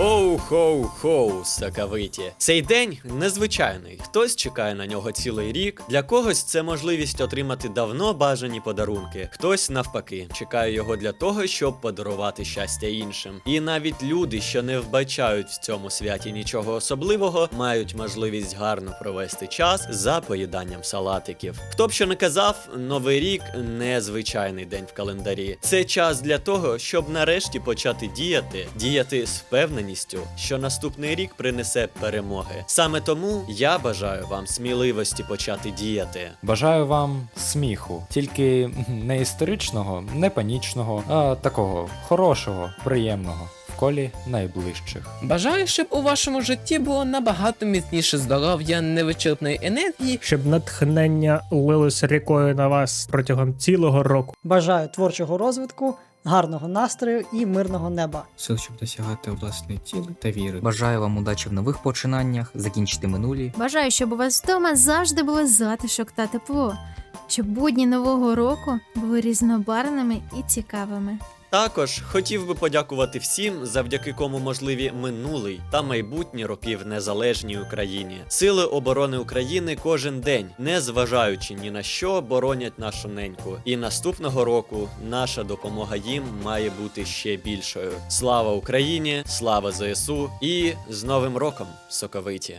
Хоу-хоу-хоу, сакавиті. Цей день незвичайний. Хтось чекає на нього цілий рік. Для когось це можливість отримати давно бажані подарунки. Хтось навпаки чекає його для того, щоб подарувати щастя іншим. І навіть люди, що не вбачають в цьому святі нічого особливого, мають можливість гарно провести час за поїданням салатиків. Хто б що не казав, новий рік незвичайний день в календарі. Це час для того, щоб нарешті почати діяти, діяти з впевненістю, що наступний рік принесе перемоги. Саме тому я бажаю вам сміливості почати діяти. Бажаю вам сміху, тільки не історичного, не панічного, а такого хорошого, приємного колі найближчих. Бажаю, щоб у вашому житті було набагато міцніше здоров'я, невичерпної енергії щоб натхнення лилося рікою на вас протягом цілого року. Бажаю творчого розвитку, гарного настрою і мирного неба. сил, щоб досягати власної цілі та віри. Бажаю вам удачі в нових починаннях, закінчити минулі. Бажаю, щоб у вас вдома завжди було затишок та тепло, щоб будні нового року були різнобарвними і цікавими. Також хотів би подякувати всім, завдяки кому можливі минулий та майбутні роки в незалежній Україні. Сили оборони України кожен день, не зважаючи ні на що, боронять нашу неньку. І наступного року наша допомога їм має бути ще більшою. Слава Україні! Слава ЗСУ і з Новим роком, соковиті!